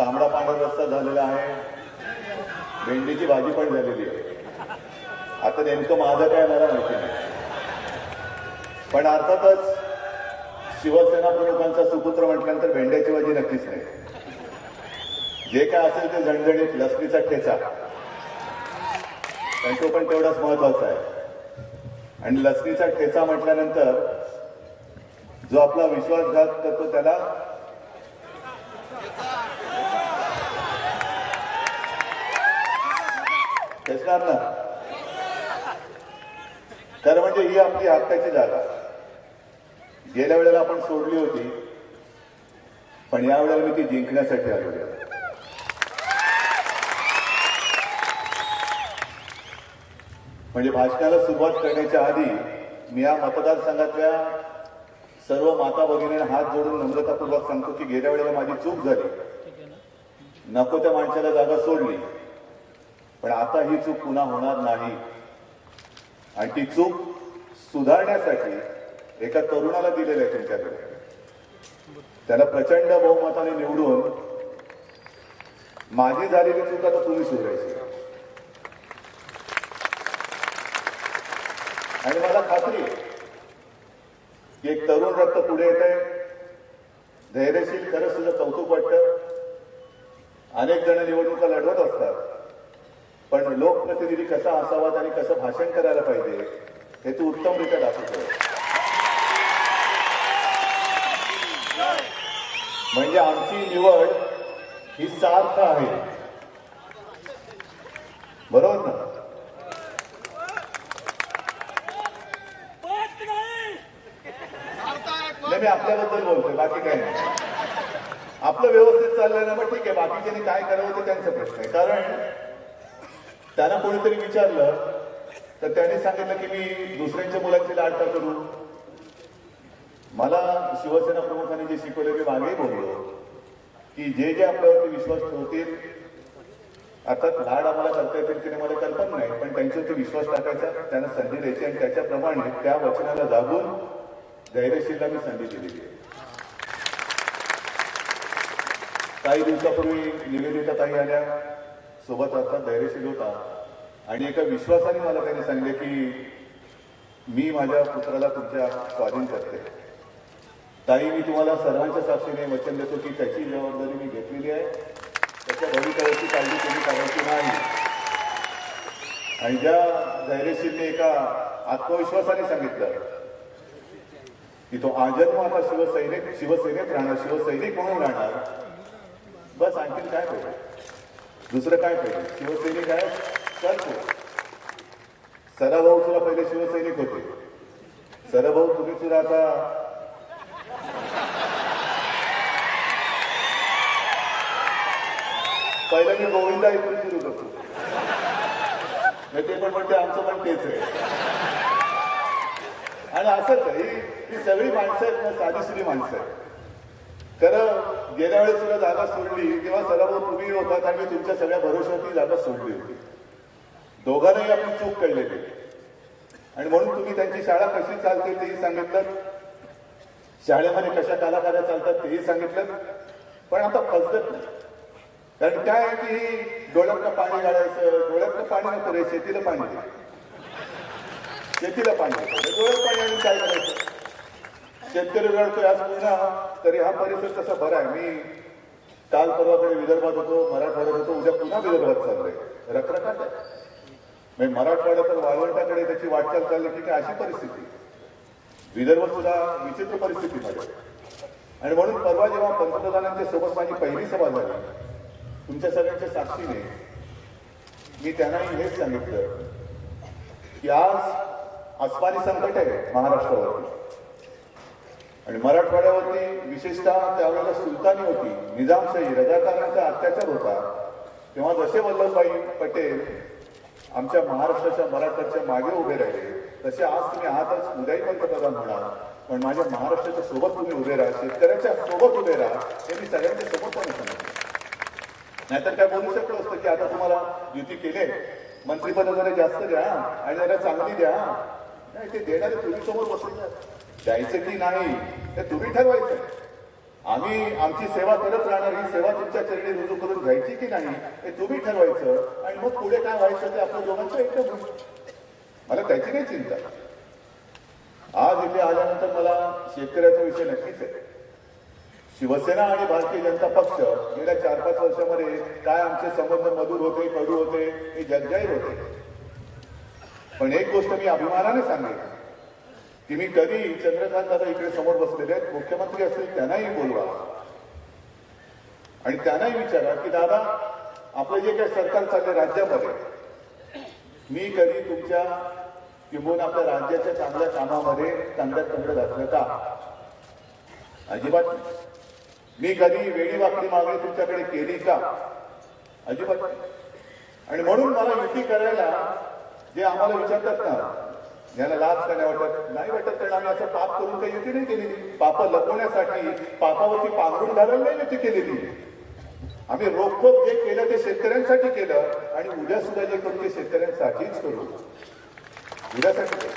तांबडा पांढरा रस्ता झालेला आहे. भेंडीची भाजी पण झालेली आहे. आता नेमकं माझं काय मला माहिती नाही. पण अर्थातच शिवसेना प्रमुखांचा सुपुत्र म्हटल्यानंतर भेंड्याची भाजी नक्कीच नाही. जे काय असेल ते झणझणीत लसणीचा ठेचा. पण तो पण तेवढाच महत्त्वाचा आहे. आणि लसणीचा ठेचा म्हटल्यानंतर जो आपला विश्वासघात करतो त्याला ठेचणार ना तर म्हणजे ही आपली हक्काची जागा. गेल्या वेळेला आपण सोडली होती पण या वेळेला मी ती जिंकण्यासाठी आलो म्हणजे भाषणाला सुरुवात करण्याच्या आधी मी या मतदारसंघातल्या सर्व माता भगिनींना हात जोडून नम्रतापूर्वक सांगतो की गेल्या वेळेला माझी चूक झाली. नको त्या माणसाला जागा सोडली. पण आता ही चूक पुन्हा होणार नाही. आणि ती चूक सुधारण्यासाठी एका तरुणाला दिलेलं आहे तुमच्याकडे. त्याला प्रचंड बहुमताने निवडून माझी झालेली चूक आता तुम्ही सुधारायची. आणि मला खात्री आहे एक तरुण रक्त पुढे येत आहे धैर्यशील खरंच तुझं कौतुक वाटतं. अनेक जण निवडणुका लढवत असतात. पण लोकप्रतिनिधी कसा असावा आणि कसं भाषण करायला पाहिजे हे तू उत्तमरित्या दाखवतो म्हणजे आमची निवड ही सार्थ आहे. बरोबर ना नाही मी आपल्याबद्दल बोलतोय बाकी काही नाही. आपलं व्यवस्थित चाललंय ना मग ठीक आहे बाकीच्यांनी काय करावं ते त्यांचा प्रश्न आहे. कारण त्यांना कोणीतरी विचारलं तर त्यांनी सांगितलं की मी दुसऱ्यांच्या मुलांची लाडता करू? मला शिवसेना प्रमुखांनी जे शिकवले मी मागेही बोललो की जे जे आपल्यावरती विश्वास ठेवतील अर्थात लाड आम्हाला करता येतील की मला कल्पना नाही पण त्यांच्यावरती विश्वास टाकायचा त्यांना संधी द्यायची आणि त्याच्याप्रमाणे त्या वचनाला जागून धैर्यशीलला मी संधी दिलेली आहे. काही दिवसापूर्वी निवेदिता ताई आल्या. सोबत आता धैर्यशील होता. आणि एका विश्वासाने मला त्यांनी सांगितले की मी माझ्या पुत्राला तुमच्या स्वाधीन करते. ताई मी तुम्हाला सर्वांच्या साक्षीने वचन देतो की त्याची जबाबदारी मी घेतलेली आहे. त्याच्या भवितव्याची काळजी तुम्ही करायची नाही. आणि ज्या धैर्यशीलने एका आत्मविश्वासाने सांगितलं की तो आजन्म आता शिवसैनिक शिवसेनेत राहणार शिवसैनिक म्हणून राहणार. बस आणखीन काय पाहिजे दुसरं काय पाहिजे शिवसैनिक आहे करतो सराभाऊ सुद्धा पहिले शिवसैनिक होते. सराभाऊ तुम्ही सुद्धा आता पहिलं मी गोविंदा इथून सुरू करतो. ते पण म्हणते आमचं पण तेच आहे. आणि असंच आहे ही ही सगळी माणसं आहेत ना साधीसुरी माणसं आहेत. खरं गेल्या वेळेस सुद्धा जागा सोडली तेव्हा सराभाऊ तुम्ही होतात आणि तुमच्या सगळ्या भरोशावरती जागा सोडली होती. दोघांनाही आपली चूक कळलेली. आणि म्हणून तुम्ही त्यांची शाळा कशी चालते तेही सांगितलं. शाळेमध्ये कशा कलाकार्या चालतात तेही सांगितलं. पण आता फसगत नाही. कारण काय आहे की ही डोळ्यातनं पाणी घालायचं डोळ्यातनं पाणी नको रे शेतीला पाणी द्यायचं शेतीला पाणी म्हणजे डोळ्यात पाणी आणून काय करायचं शेतकरी रडतोय आज पुन्हा तरी हा परिसर तसा बरा आहे. मी काल परवाकडे विदर्भात होतो मराठवाड्यात होतो उद्या पुन्हा विदर्भात चाललोय. रखरखात आहे. म्हणजे मराठवाडा तर वाळवंटाकडे त्याची वाटचाल चालली की अशी परिस्थिती. विदर्भ सुद्धा विचित्र परिस्थितीमध्ये आणि म्हणून परवा जेव्हा पंतप्रधानांच्या सोबत माझी पहिली सभा झाली तुमच्या सगळ्यांच्या साक्षीने मी त्यांनाही हेच सांगितलं की आज अस्मानी संकट आहे महाराष्ट्रावरती. आणि मराठवाड्यावरती विशेषतः त्यावेळेला सुलतानी होती निजामशाही रजाकारांचा अत्याचार होता. तेव्हा जसे वल्लभभाई पटेल आमच्या महाराष्ट्राच्या मराठवाड्याच्या मागे उभे राहिले तसे आज तुम्ही आजच उद्याही पंतप्रधान होणार. पण माझ्या महाराष्ट्राच्या सोबत तुम्ही उभे राहा शेतकऱ्याच्या सोबत उभे राहा हे मी सगळ्यांच्या सोबत पण सांगितलं नाहीतर काय बोलू शकलो असतं की आता तुम्हाला युती केले मंत्रीपद जरा जास्त द्या आणि जरा चांगली द्या. नाही ते देणारे तुम्ही समोर बसून द्यायचं की नाही ते तुम्ही ठरवायचं. आम्ही आमची सेवा करत राहणार ही सेवा तुमच्या चरणी रुजू करून घ्यायची की नाही हे तुम्ही ठरवायचं. आणि मग पुढे काय व्हायचं ते आपल्या दोघांचं एकदम मला त्याची काही चिंता आज इथे आल्यानंतर मला शेतकऱ्याचा विषय नक्कीच आहे. शिवसेना आणि भारतीय जनता पक्ष गेल्या चार पाच वर्षामध्ये काय आमचे संबंध मधुर होते कडू होते हे जगजाहीर होते. पण एक गोष्ट मी अभिमानाने सांगेन. की मी कधी चंद्रकांत दादा इकडे समोर बसलेले आहेत मुख्यमंत्री असतील त्यांनाही बोलवा. आणि त्यांनाही विचारा की दादा आपलं जे काही सरकार चालले राज्यामध्ये मी कधी तुमच्या किंबहुना आपल्या राज्याच्या चांगल्या कामामध्ये चांगल्या तंत्र घातलं का? अजिबात मी कधी वेळी वाकडी मागणी तुमच्याकडे केली का? अजिबात आणि म्हणून मला युती करायला जे आम्हाला विचारतात ना याला लाच का नाही वाटत? नाही वाटत कारण आम्ही असं पाप करून काही युती नाही केलेली. पाप लपवण्यासाठी पापावरती पांघरून घालायला नाही युती केलेली. आम्ही रोखोक जे केलं ते शेतकऱ्यांसाठी केलं आणि उद्या सुद्धा जे करू ते शेतकऱ्यांसाठीच करू. उद्यासाठी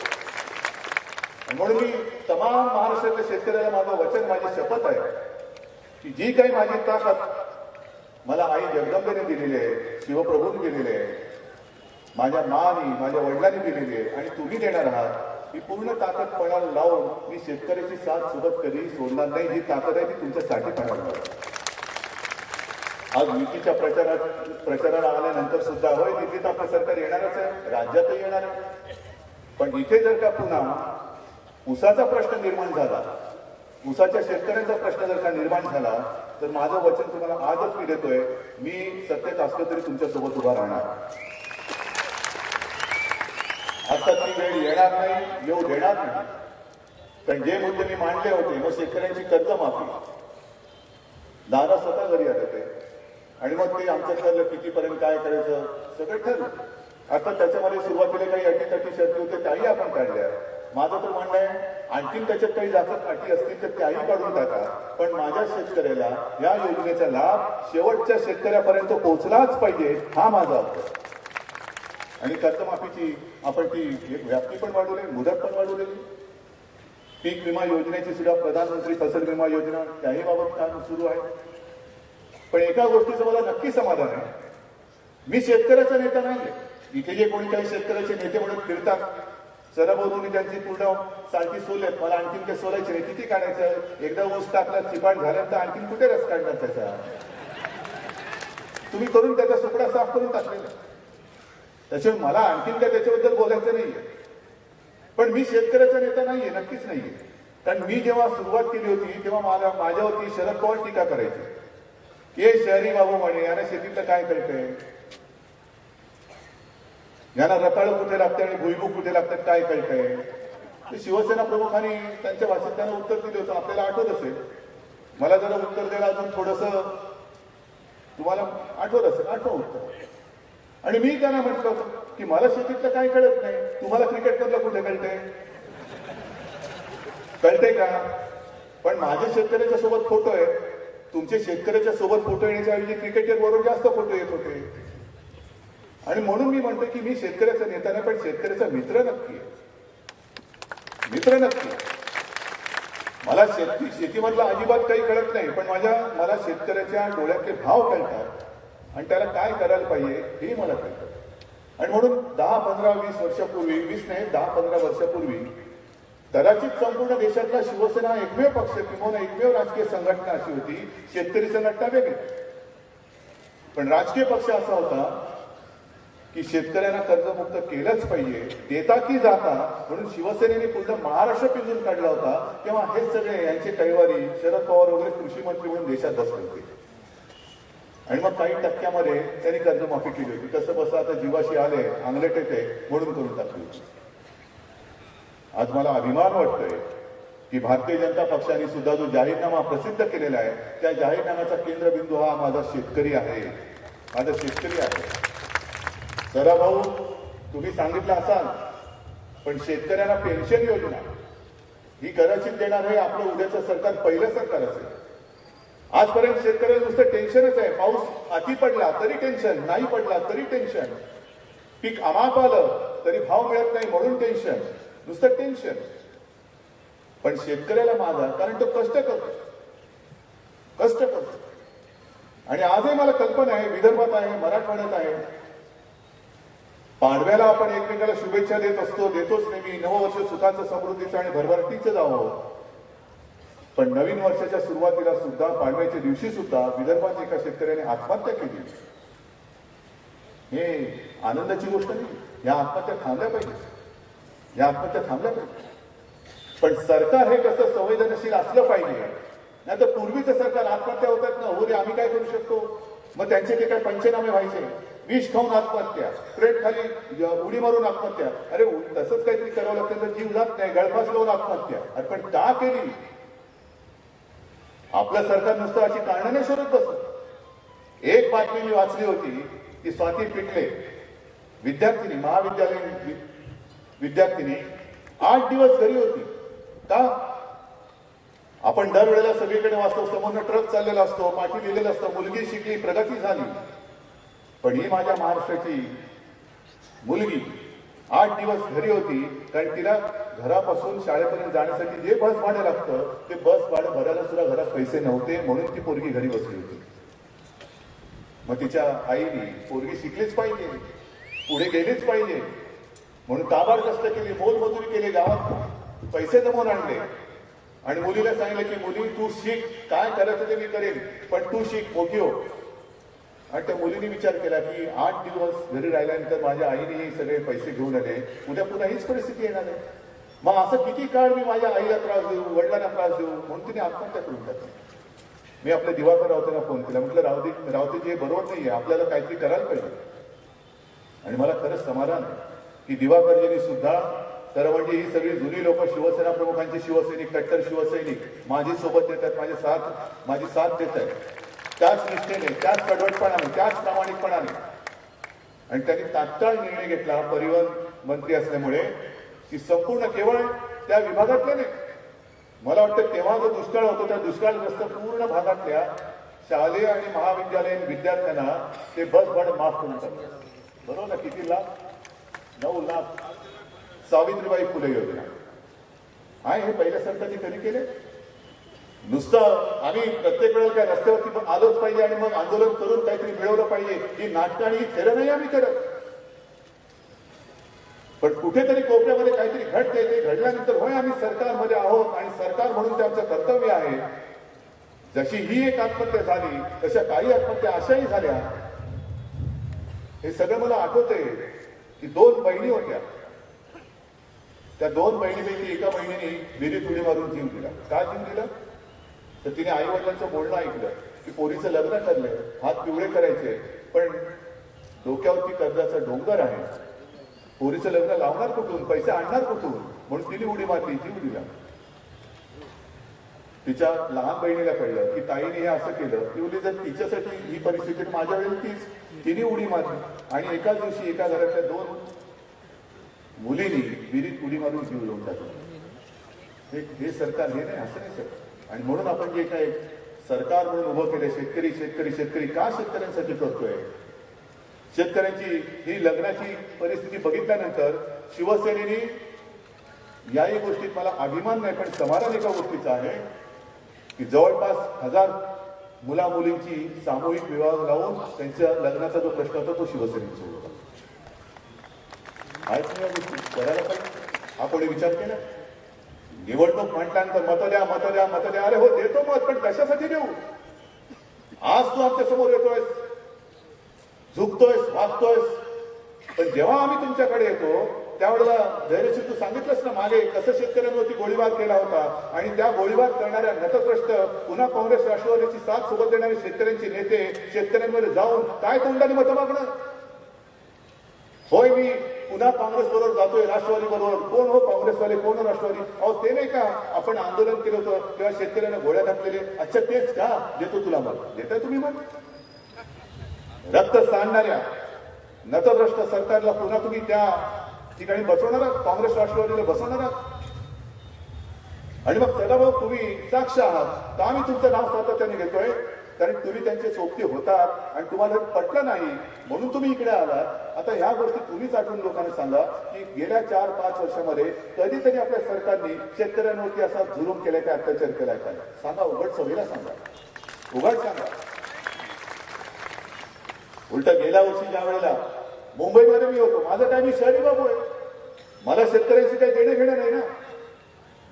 म्हणून मी तमाम महाराष्ट्रातल्या शेतकऱ्याला माझं वचन माझी शपथ आहे की जी काही माझी ताकद मला आई जगदंबेने दिलेली आहे शिवप्रभूंनी दिलेली आहे माझ्या माने माझ्या वडिलांनी दिलेली आहे आणि तुम्ही देणार आहात. ही पूर्ण ताकद पणाला लावून मी शेतकऱ्याची साथ सोबत कधी सोडणार नाही. ही ताकद आहे ती तुमच्यासाठी पणाला आज युतीच्या प्रचारात प्रचाराला आल्यानंतर सुद्धा होय दिल्लीत आपलं सरकार येणारच आहे. राज्यातही येणार आहे. पण इथे जर का पुन्हा उसाचा प्रश्न निर्माण झाला उसाच्या शेतकऱ्यांचा प्रश्न जर का निर्माण झाला तर माझं वचन तुम्हाला आजच मी देतोय. मी सत्तेत असलं तरी तुमच्यासोबत उभा राहणार. आता ती वेळ येणार नाही येऊ देणार नाही. पण जे मुद्दे मी मांडले होते मग शेतकऱ्यांची कर्जमाफी. दादा स्वतः घरी आले ते आणि मग ते आमचं ठरलं कितीपर्यंत काय करायचं सगळं ठरलं. आता त्याच्यामध्ये सुरुवातीला काही अटीतटी शर्ती होते त्याही आपण काढल्या. माझं तर म्हणणं आहे आणखीन त्याच्यात काही जास्त अटी असतील तर त्याही काढून टाका. पण माझ्या शेतकऱ्याला या योजनेचा लाभ शेवटच्या शेतकऱ्यापर्यंत पोहोचलाच पाहिजे हा माझा अर्थ आणि कर्जमाफीची आपण ती एक व्याप्ती पण वाढवली मुदत पण वाढवलेली. पीक विमा योजनेची सुद्धा प्रधानमंत्री फसल विमा योजना त्याही बाबत काम सुरू आहे. पण एका गोष्टीचं मला नक्की समाधान आहे. मी शेतकऱ्याचा नेता नाहीये. इथे जे कोणी काही शेतकऱ्याचे नेते म्हणून फिरतात सरभोवतुनी त्यांची पूर्ण सारखी सोल आहेत. मला आणखीन काही सोलायचे नाही. किती काढायचं? एकदा ऊस टाकला चिपाट झाल्यानंतर आणखीन कुठे रस काढणार त्याचा? तुम्ही करून त्याचा सुकडा साफ करून टाकलेला त्याच्यामुळे मला आणखीन काय त्याच्याबद्दल बोलायचं नाहीये. पण मी शेतकऱ्याचा नेता नाहीये नक्कीच नाहीये. कारण मी जेव्हा सुरुवात केली होती तेव्हा मला माझ्यावरती शरद पवार टीका करायची. हे शहरी बाबू म्हणे याने शेतीतलं काय कळतंय यांना रताळ कुठे लागते आणि भुईमुग कुठे लागतात काय कळतंय शिवसेना प्रमुखांनी त्यांच्या भाषेत त्यांना उत्तर दिलं होतं आपल्याला आठवत असेल. मला जरा उत्तर द्यायला अजून थोडस तुम्हाला आठवत असेल आठव उत्तर. आणि मी त्यांना म्हटलं होतं की मला शेतीतलं काय कळत नाही. तुम्हाला क्रिकेटमधलं कुठे कळतंय? कळतंय का? पण माझ्या शेतकऱ्याच्या सोबत फोटो आहे. तुमच्या शेतकऱ्याच्या सोबत फोटो येण्याच्या ऐवजी क्रिकेटर बरोबर जास्त फोटो येत होते. आणि म्हणून मी म्हणतो की मी शेतकऱ्याचा नेता नाही पण शेतकऱ्याचा मित्र नक्की मित्र नक्की मला शेती शेतीमधला अजिबात काही कळत नाही पण माझ्या मला शेतकऱ्याच्या डोळ्यातले भाव कळतात. आणि त्याला काय करायला पाहिजे हे मला कळतं. आणि म्हणून दहा पंधरा वीस वर्षापूर्वी वीस नाही दहा पंधरा वर्षापूर्वी कदाचित संपूर्ण देशातला शिवसेना एकमेव पक्ष किंवा एकमेव राजकीय संघटना अशी होती शेतकरी संघटना वेगळी. पण राजकीय पक्ष असा होता की शेतकऱ्यांना कर्जमुक्त केलंच पाहिजे देता की जाता म्हणून शिवसेनेने पूर्ण महाराष्ट्र पिंजून काढला होता तेव्हा हेच सगळे यांचे कैवारी शरद पवार वगैरे कृषी मंत्री म्हणून देशात बसले होते. आणि मग काही टक्क्यामध्ये त्यांनी कर्जमाफी केली होती. कसं बसं आता जीवाशी आले अंगलट येते म्हणून करून टाकली होती. आज मला अभिमान वाटतोय की भारतीय जनता पक्षाने सुद्धा जो जाहीरनामा प्रसिद्ध केलेला आहे त्या जाहीरनाम्याचा केंद्रबिंदू हा माझा शेतकरी आहे. माझा शेतकरी आहे. सरा भाऊ तुम्ही सांगितलं असाल पण शेतकऱ्यांना पेन्शन योजना ही कदाचित देणार हे आपलं उद्याचं सरकार पहिलं सरकार असेल. आजपर्यंत शेतकऱ्याला नुसतं टेन्शनच आहे. पाऊस अति पडला तरी टेन्शन नाही पडला तरी टेन्शन पीक अमाप आलं तरी भाव मिळत नाही म्हणून टेन्शन नुसतं टेन्शन पण शेतकऱ्याला माझा कारण तो कष्ट करतो. कष्ट करतो. आणि आजही मला कल्पना आहे विदर्भात आहे मराठवाड्यात आहे. पाडव्याला आपण एकमेकाला शुभेच्छा देत असतो देतोच नेहमी नववर्ष सुखाचं समृद्धीचं आणि भरभरतीचं जावं. पण नवीन वर्षाच्या सुरुवातीला सुद्धा पाडव्याच्या दिवशी सुद्धा विदर्भात एका शेतकऱ्याने आत्महत्या केली. हे आनंदाची गोष्ट नाही. या आत्महत्या थांबल्या पाहिजे. या आत्महत्या थांबल्या पाहिजे. पण सरकार हे कसं संवेदनशील असलं पाहिजे नाही तर पूर्वीचं सरकार आत्महत्या होतात ना हो रे आम्ही काय करू शकतो? मग त्यांचे ते काय पंचनामे व्हायचे विष खाऊन आत्महत्या ट्रेट खाली उडी मारून आत्महत्या. अरे उ- तसंच काहीतरी करावं लागतं तर जीव जात नाही गळफास लावून आत्महत्या. अरे पण का केली? आपलं सरकार नुसतं अशी कारणं नाही शोधत बसत एक बातमी मी वाचली होती की स्वाती पिटले विद्यार्थिनी महाविद्यालयीन विद्यार्थिनी आठ दिवस घरी होती. का? आपण दरवेळेला सगळीकडे वाचतो समोरनं ट्रक चाललेला असतो पाठी लिहिलेलं असतं मुलगी शिकली प्रगती झाली. पण ही माझ्या महाराष्ट्राची मुलगी आठ दिवस घरी होती कारण तिला घरापासून शाळेपर्यंत जाण्यासाठी जे बस भाडं लागतं ते बस भाडं भरायला सुद्धा घरात पैसे नव्हते म्हणून ती पोरगी घरी बसली होती. मग तिच्या आईने पोरगी शिकलीच पाहिजे पुढे गेलीच पाहिजे म्हणून ताबाड कष्ट केली मोलमजुरी केली गावात पैसे जमवून आणले. आणि मुलीला सांगितलं की मुली तू शिक काय करायचं ते मी करेन पण तू शिक मोठी हो. आणि त्या मुलीने विचार केला की आठ दिवस घरी राहिल्यानंतर माझ्या आईने हे सगळे पैसे घेऊन आले उद्या पुन्हा हीच परिस्थिती येणार आहे. मग असं किती काळ मी माझ्या आईला त्रास देऊ वडिलांना त्रास देऊ म्हणून तिने आत्महत्या करून टाकली. मी आपल्या दिवाकर रावतेला फोन केला. म्हटलं रावते रावतेजी हे बरोबर नाही आहे आपल्याला काहीतरी करायला पाहिजे. आणि मला खरंच समाधान की दिवाकरजींनी सुद्धा तर म्हणजे ही सगळी जुनी लोक शिवसेना प्रमुखांचे शिवसैनिक कट्टर शिवसैनिक माझी सोबत देतात माझे साथ माझी साथ देत आहेत त्याच निष्ठेने त्याच कडवटपणाने त्याच प्रामाणिकपणाने. आणि त्यांनी तात्काळ निर्णय घेतला. परिवहन मंत्री असल्यामुळे की संपूर्ण केवळ त्या विभागातल्या नाही. मला वाटतं तेव्हा जो दुष्काळ होतो त्या दुष्काळग्रस्त पूर्ण भागातल्या शालेय आणि महाविद्यालयीन विद्यार्थ्यांना ते बस भाडं माफ करून टाकलं. बरोबर ना किती लाख? नऊ लाख. सावित्रीबाई फुले योजना. आहे हे पहिल्या सरकारने कधी केले? नुसतं आम्ही प्रत्येक वेळेला काय रस्त्यावरती पण आलोच पाहिजे आणि मग आंदोलन करून काहीतरी मिळवलं पाहिजे ही नाटकं आणि ही खेळं नाही आम्ही करत. पण कुठेतरी कोपऱ्यामध्ये काहीतरी घडते ते घडल्यानंतर होय आम्ही सरकारमध्ये आहोत आणि सरकार म्हणून ते आमचं कर्तव्य आहे. जशी ही एक आत्महत्या झाली तशा काही आत्महत्या अशाही झाल्या. हे सगळं मला आठवते की दोन बहिणी होत्या. त्या दोन बहिणीपैकी एका बहिणीने विहिरीत उडी मारून जीव दिला. का जीव दिला? तर तिने आई वडिलांचं बोलणं ऐकलं की पोरीचं लग्न ठरलंय हात पिवळे करायचे पण डोक्यावरती कर्जाचा डोंगर आहे. पोरीचं लग्न लावणार कुठून? पैसे आणणार कुठून? म्हणून तिने उडी मारली जीव दिला तिच्या लहान बहिणीला कळलं की ताईने हे असं केलं की उली जर तिच्यासाठी ही परिस्थिती माझ्या वेळी तीच तिने उडी मारली. आणि एकाच दिवशी एका घरातल्या दोन मुलींनी विहिरीत उडी मारून जीव लावून टाकला. हे हे सरकार हे नाही असं नाही सर आणि म्हणून आपण जे काय सरकार म्हणून उभं केलं शेतकरी शेतकरी शेतकरी का शेतकऱ्यांसाठी करतोय? शेतकऱ्यांची ही लग्नाची परिस्थिती बघितल्यानंतर शिवसेनेने याही गोष्टीत मला अभिमान नाही पण समाधान एका गोष्टीचा आहे की जवळपास हजार मुला मुलींची सामूहिक विवाह लावून त्यांच्या लग्नाचा जो प्रश्न होता तो शिवसेनेचा होता. आहेत या गोष्टी? करायला पाहिजे. हा कोणी विचार केला? निवडणूक म्हटल्यानंतर मत द्या मत द्या मत द्या. अरे हो देतो मत पण कशासाठी देऊ? आज तू आमच्यासमोर येतोयस. झुकतोयस वागतोयस. पण जेव्हा आम्ही तुमच्याकडे येतो त्यावेळेला धैर्यशील तू सांगितलंस ना मागे कसं शेतकऱ्यांवरती गोळीबार केला होता आणि त्या गोळीबार करणाऱ्या नतप्रष्ट पुन्हा काँग्रेस राष्ट्रवादीची साथ सोबत देणारे शेतकऱ्यांचे नेते शेतकऱ्यांमध्ये जाऊन काय तोंडाने मतं मागणं होय मी पुन्हा काँग्रेस बरोबर जातोय राष्ट्रवादी बरोबर. कोण हो काँग्रेसवाले कोण हो राष्ट्रवादी? अहो ते नाही का आपण आंदोलन केलं होतं तेव्हा शेतकऱ्यांना गोळ्या घातलेले. अच्छा तेच का? देतो तुला मग देताय तुम्ही मग रक्त सांडणाऱ्या नतभ्रष्ट सरकारला पुन्हा तुम्ही त्या ठिकाणी बसवणार आहात? काँग्रेस राष्ट्रवादीला बसवणार आहात? आणि मग सदाभाऊ तुम्ही साक्ष आहात. तर आम्ही तुमचं नाव सातत्याने घेतोय. कारण तुम्ही त्यांचे सोबती होतात आणि तुम्हाला पटलं नाही म्हणून तुम्ही इकडे आलात. आता ह्या गोष्टी तुम्हीच आठवून लोकांना सांगा की गेल्या चार पाच वर्षामध्ये कधीतरी आपल्या सरकारने शेतकऱ्यांवरती असा जुलूम केलाय काय अत्याचार केलाय काय सांगा उघड सभेला सांगा. उघड सांगा. उलट गेल्या वर्षी ज्या वेळेला मुंबईमध्ये मी होतो माझं काय मी शहरी बाबू आहे. मला शेतकऱ्यांशी काही देणं घेणं नाही ना.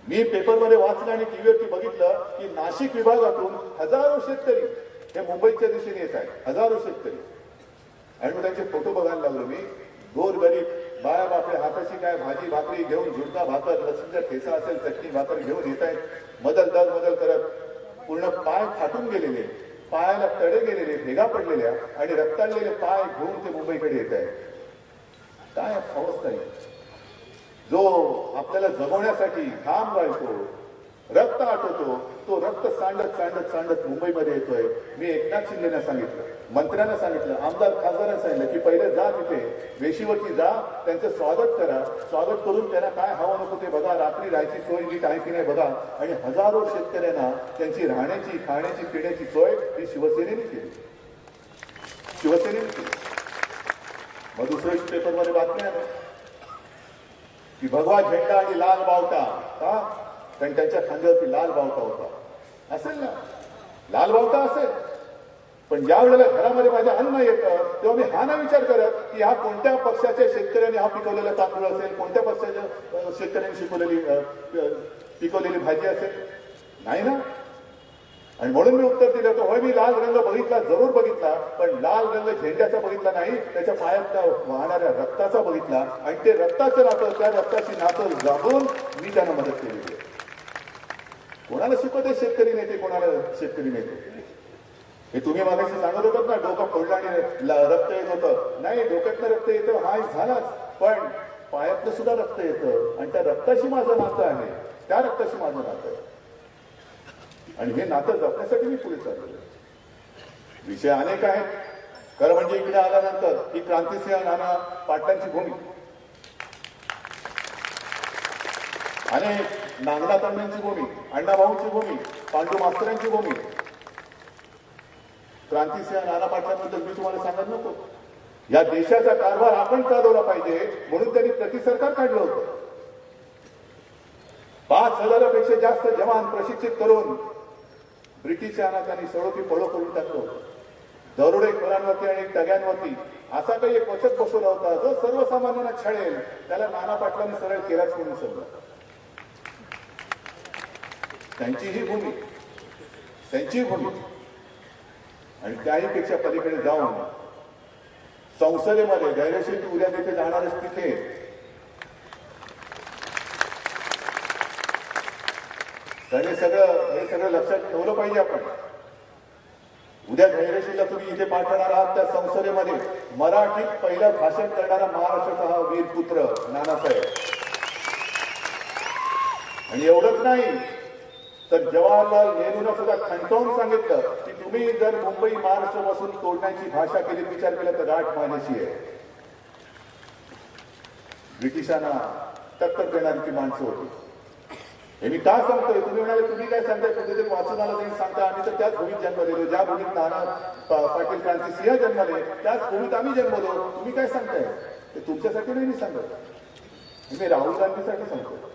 मी पेपरमध्ये वाचलं आणि टीव्हीवरती बघितलं की नाशिक विभागातून हजारो शेतकरी हे मुंबईच्या दिशेने येत आहेत हजारो शेतकरी. आणि मग त्यांचे फोटो बघायला लागलो मी. गोर गरीब बाया बापडे हाताशी काय भाजी भाकरी घेऊन झुणका भाकर लसूणचा ठेसा असेल चटणी भाकर घेऊन येत आहेत मदल दर मदल करत पूर्ण पाय फाटून गेलेले पायाला तडे गेलेले भेगा पडलेल्या आणि रक्ताळलेले पाय घेऊन ते मुंबईकडे येत आहेत. काय अवस्था आहे? जो आपल्याला जगवण्यासाठी घाम गाळतो रक्त आटवतो तो रक्त सांडत सांडत सांडत मुंबईमध्ये येतोय. मी एकनाथ शिंदेना सांगितलं. मंत्र्यांना सांगितलं आमदार खासदारांना सांगितलं की पहिले जा तिथे वेशीवरती जा त्यांचं स्वागत करा. स्वागत करून त्यांना काय हवं नको ते बघा. रात्री राहायची सोय नीट आहे की नाही बघा. आणि हजारो शेतकऱ्यांना त्यांची राहण्याची खाण्याची पिण्याची सोय ही शिवसेनेने केली. शिवसेनेने केली. मग दुसऱ्या पेपरमध्ये बातम्या की भगवा झेंडा आणि लाल बावटा का कारण त्यांच्या खांद्यावरती लाल बावटा होता. असेल ना? लाल बावटा असेल. पण ज्या वेळेला घरामध्ये माझ्या अन्न येतं तेव्हा मी हा ना विचार करत की हा कोणत्या पक्षाच्या शेतकऱ्यांनी हा पिकवलेला तांदूळ असेल कोणत्या पक्षाच्या शेतकऱ्यांनी शिकवलेली पिकवलेली भाजी असेल? नाही ना? आणि म्हणून मी उत्तर दिलं होतं होय मी लाल रंग बघितला जरूर बघितला पण लाल रंग झेंड्याचा बघितला नाही त्याच्या पायात वाहणाऱ्या रक्ताचा बघितला आणि ते रक्ताचं नातं त्या रक्ताची नातं जागून मी त्यांना मदत केली. कोणाला शिकवते शेतकरी नेते कोणाला शेतकरी नेते? हे तुम्ही मागाशी सांगत होतात ना डोकं फोडलं आणि रक्त येत होतं. नाही डोक्यातनं रक्त येतं हा झालाच. पण पायातनं सुद्धा रक्त येतं. आणि त्या रक्ताशी माझं नातं आहे. त्या रक्ताशी माझं नातं आहे. आणि हे नातं जपण्यासाठी मी पुढे चाललेलो विषय अनेक आहेत. खरं म्हणजे इकडे आल्यानंतर ही क्रांतिसिंह नाना पाटलांची भूमी. अनेक नागनाथांची भूमी अण्णाभाऊंची भूमी पांडू मास्तरांची भूमी क्रांतीसिंह नाना पाटलांबद्दल मी तुम्हाला सांगत नको या देशाचा कारभार आपण चालवला पाहिजे म्हणून त्यांनी प्रतिसरकार काढलं होतं. पाच हजारापेक्षा जास्त जवान प्रशिक्षित करून ब्रिटिशांना त्यांनी सळोकी पळो करून टाकलं होतं. दरोडेखोरांवरती आणि टग्यांवरती असा काही एक वचक बसवला होता. जो सर्वसामान्यांना छळेल त्याला नाना पाटलांनी सरळ केलाच म्हणून समजा त्यांची ही भूमी त्यांची भूमी. आणि त्याहीपेक्षा पलीकडे जाऊन संसदेमध्ये धैर्यशील तू उद्या तिथे जाणारच तिथे? त्याने सगळं हे सगळं लक्षात ठेवलं पाहिजे आपण. उद्या धैर्यशीलला तुम्ही इथे पाठवणार आहात त्या संसदेमध्ये. मराठीत पहिलं भाषण करणारा महाराष्ट्राचा हा वीर पुत्र नानासाहेब. आणि एवढंच नाही तर जवाहरलाल नेहरूनं सुद्धा खंतवून सांगितलं की तुम्ही जर मुंबई महाराष्ट्र बसून तोडण्याची भाषा केली विचार केला तर गाठ माझ्याशी आहे. ब्रिटिशांना टक्कर देणारी ती माणसं होती. हे मी का सांगतोय? तुम्ही म्हणाले तुम्ही काय सांगताय? कुठेतरी वाचनाला नाही सांगता. आम्ही तर त्याच भूमीत जन्मलेलो ज्या भूमीत नाना पाटील क्रांती सिंह जन्मले त्याच भूमीत आम्ही जन्मलो. तुम्ही काय सांगताय? ते तुमच्यासाठी नाही मी सांगत. मी राहुल गांधीसाठी सांगतो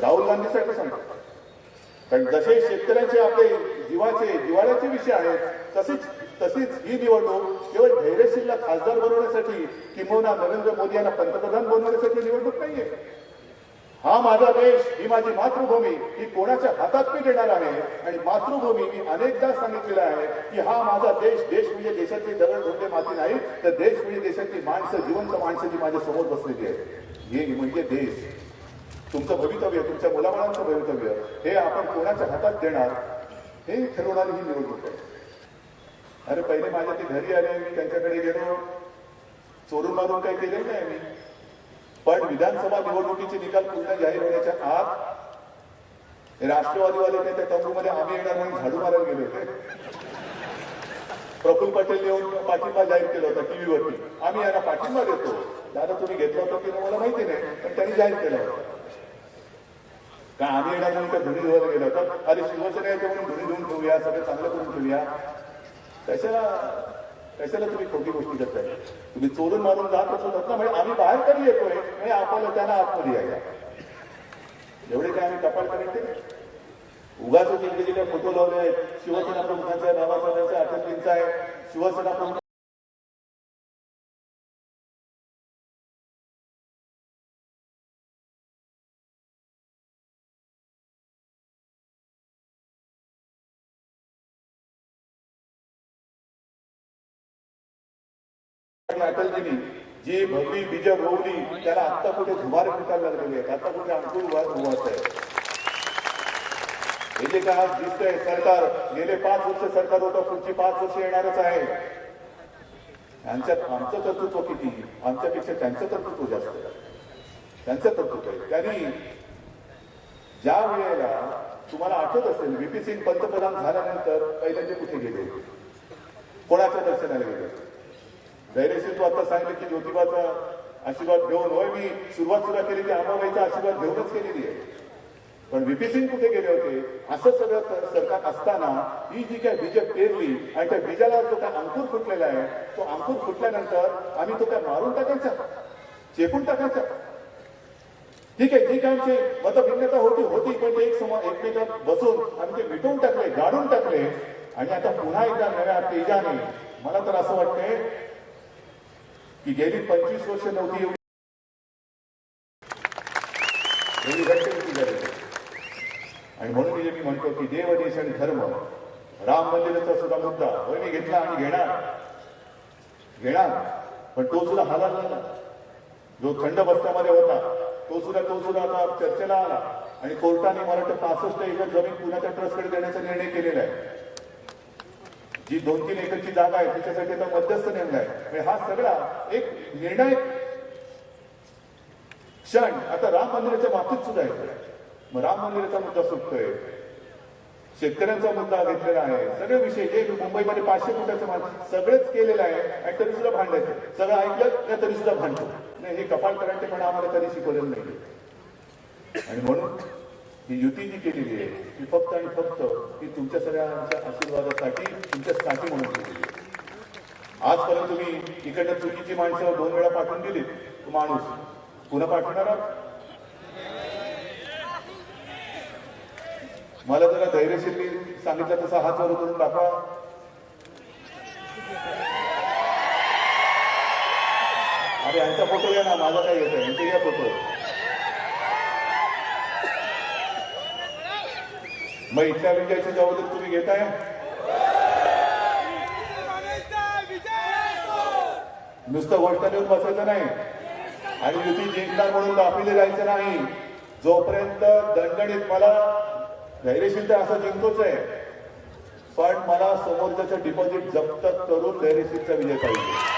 राहुल गांधीसाठी सांगतात कारण जसे शेतकऱ्यांचे आपले जीवाचे जिवाळ्याचे विषय आहेत तसेच तशीच ही निवडणूक केवळ धैर्यशीलला खासदार बनवण्यासाठी किंबहुना नरेंद्र मोदी यांना पंतप्रधान बनवण्यासाठी निवडणूक नाहीये. हा माझा देश ही माझी मातृभूमी ही कोणाच्या हातात मी देणार आहे? आणि मातृभूमी मी अनेकदा सांगितलेलं आहे की हा माझा देश देश म्हणजे देशातली दगड धोंडे माती नाही तर देश म्हणजे देशातली माणसं जिवंत माणसं जी माझ्यासमोर बसलेली आहेत. हे म्हणजे देश. तुमचं भवितव्य तुमच्या मुलाबाळांचं भवितव्य हे आपण कोणाच्या हातात देणार हे ठरवणारी ही निवडणूक आहे. अरे पहिले माझ्या ते घरी आले मी त्यांच्याकडे गेलो. चोरून मारून काही केलेलं नाही मी पण विधानसभा निवडणुकीचे निकाल पूर्ण जाहीर होण्याच्या आत हे राष्ट्रवादीवाले ते त्या तंबूमध्ये आम्ही येणार म्हणून झाडू मारायला गेले होते. प्रफुल्ल पटेल येऊन पाठिंबा जाहीर केला होता टीव्हीवरती. आम्ही यांना पाठिंबा देतो. दादा तुम्ही घेतला होता की मला माहिती नाही पण त्यांनी जाहीर केला होता. कारण आम्ही येणार म्हणून त्या धुणी धुवायला गेलो होतो. अरे शिवसेना येते म्हणून धुणी धुवून ठेवूया सगळं चांगलं करून ठेवूया. कशाला कशाला तुम्ही खोटी गोष्टी करताय? तुम्ही चोरून मारून जात असत ना म्हणजे आम्ही बाहेर तरी येतोय? म्हणजे आपल्याला त्यांना आतमध्ये यायला. एवढे काय आम्ही कपाल करायचे उगाच जिथे फोटो लावले आहेत. शिवसेना प्रमुखांचा आहे बाबासाहेबांचा अटलजींचा आहे. शिवसेना प्रमुख अटलजींनी जी भगवी बीज रोवली त्याला आता कुठे धुमारे फुटायला लागलेले आहेत आता कुठे अंकुर उभारत आहे. हे जे काय दिसतंय सरकार गेले पाच वर्ष सरकार होतं पुढची पाच वर्ष येणारच आहे. यांच्यात आमचं कर्तृत्व किती? आमच्यापेक्षा त्यांचं कर्तृत्व जास्त त्यांचं कर्तृत्व आहे. त्यांनी ज्या वेळेला तुम्हाला आठवत असेल व्हीपी सिंग पंतप्रधान झाल्यानंतर पहिल्यांदा कुठे गेले? कोणाच्या दर्शनाला गेले? होते धैर्यशील तू आता सांगितलं की ज्योतिबाचा आशीर्वाद घेऊन होय मी सुरुवात सुद्धा केली की आंबाबाईचा आशीर्वाद घेऊनच केलेली आहे. पण व्हीपी सिंग कुठे गेले होते? असं सगळं सरकार असताना ही जी काय बीज पेरली आणि त्या बीजाला जो काय अंकुर फुटलेला आहे तो अंकुर फुटल्यानंतर आम्ही तो काय मारून टाकायचा? चेपून टाकायचा? ठीक आहे ठीक आहे आमची मतभिन्नता होती होती पण ते एक समोर एकमेकात बसून आम्ही ते मिटवून टाकले गाडून टाकले. आणि आता पुन्हा एकदा नव्या तेजाने मला तर असं वाटतंय की गेली पंचवीस वर्ष नव्हती एवढी. एवढी झाली आणि म्हणून मी म्हणतो की देव देश आणि धर्म राम मंदिराचा सुद्धा मुद्दा. होय मी घेतला आणि घेणार. घेणार. पण तो सुद्धा हालाल झाला जो थंड बस्त्यामध्ये होता तो सुद्धा तो सुद्धा आता चर्चेला आला. आणि कोर्टाने मला वाटतं पासष्ट एकर जमीन पुण्याच्या ट्रस्टकडे देण्याचा निर्णय केलेला आहे. जी दोन तीन एकरची जागा आहे त्याच्यासाठी आता मध्यस्थ नेमला आहे. हा सगळा एक निर्णायक क्षण आता राम मंदिराच्या बाबतीत सुद्धा येतोय. मग राम मंदिराचा मुद्दा सुटतोय. शेतकऱ्यांचा मुद्दा घेतलेला आहे. सगळे विषय जे मुंबईमध्ये पाचशे फुटाचं मान सगळेच केलेलं आहे आणि तरी सुद्धा भांडायचं सगळं ऐकलं नाही तरी सुद्धा भांडतो नाही हे कपाल करायचे पण आम्हाला कधी शिकवलेलं नाही आणि म्हणून ही युती जी केलेली आहे ती फक्त आणि फक्त ही तुमच्या सगळ्यांच्या आशीर्वादासाठी तुमच्यासाठी म्हणून केलेली आहे. आजपर्यंत तुम्ही इकडनं चुकीची माणसं दोन वेळा पाठवून दिली तो माणूस पुन्हा पाठवणार मला जरा धैर्यशील सांगितलं तसा हात वर करून दाखवा. अरे यांचा फोटो घ्या ना माझा काय येत आहे यांचे घ्या फोटो. मग इथल्या विजयाची जबाबदारी तुम्ही घेताय? नुसतं गोष्ट देऊन बसायचं नाही. आणि युती जिंकणार म्हणून दाखविले जायचं नाही. जोपर्यंत दणदणीत मला धैर्यशील तर असं जिंकतोच आहे. पण मला समोरच्याचं डिपॉझिट जप्त करून धैर्यशीलचा विजय पाहिजे.